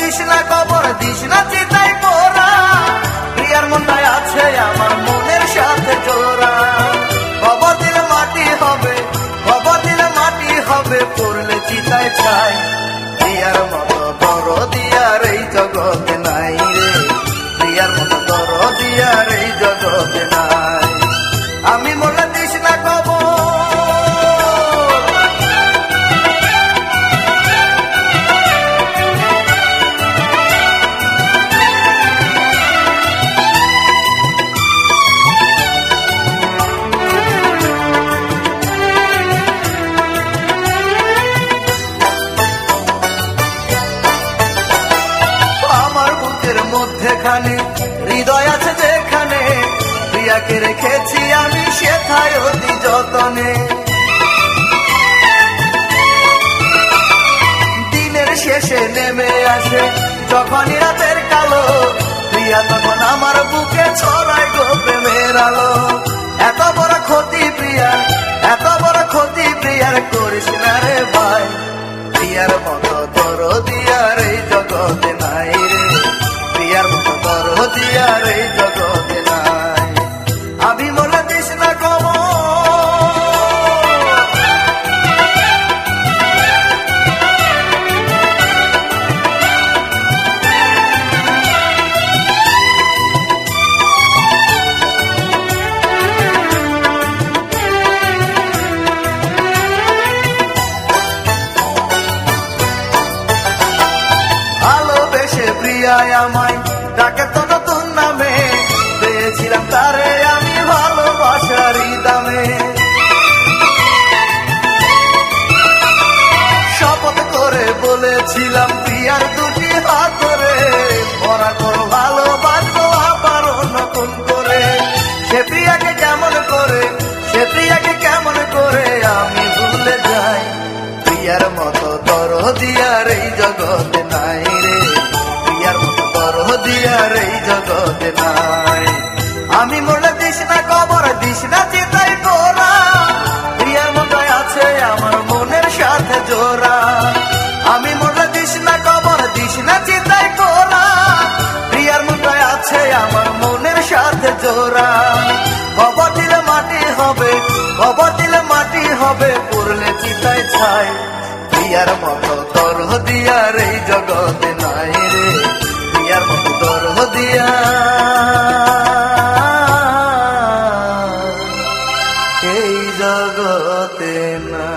This না কবর this না চিতাই পোরা আছে আমার মনের সাথে জোড়া। মাটি হবে দিলে মাটি হবে, পড়লে চিতায় ছাই। প্রিয়ার মতো বড় দিয়ার এই জগতে নাই রে। প্রিয়ার মতো বড় দিয়ার এই জগতে নাই। আমি মনে মধ্যেখানে হৃদয় আছে যেখানে, প্রিয়াকে রেখেছি আমি সেথায় অতি যতনে। দিনের শেষে নেমে আসে, যখনই রাতের কালো, প্রিয়া তখন আমার বুকে ছড়ায় গো প্রেমের আলো। এত বড় ক্ষতি প্রিয়া এত তোর দিয়ার এই জগতে নাই। আমি মনে দিস না কবর প্রিয়ায় আমায় ডাকে তো নতুন নামে। পেয়েছিলাম তারে আমি ভালোবাসারই দামে শপথ করে বলেছিলাম, প্রিয়ার দুটি হাত ধরে। মরা করো ভালোবাসবো আবার নতুন করে। সে প্রিয়াকে কেমন করে, সে প্রিয়াকে কেমন করে আমি ভুলে যাই। প্রিয়ার মতো তর দিয়ার এই জগতে নাই রে। দিয়ার এই জগতে নাই। আমি মরলে দিস না, কবর দিস না, চিতাই তোরা প্রিয়ার মতো আছে আমার মনের সাথে জোড়া। আমি মরলে দিস না, কবর দিস না, চিতাই তোরা প্রিয়ার মতো আছে আমার মনের সাথে জোড়া। খবর দিলে মাটি হবে খবর দিলে মাটি হবে পড়লে চিতায় ছাই। প্রিয়ার মতো তোর দিয়ার এই জগতে এই জগতে না।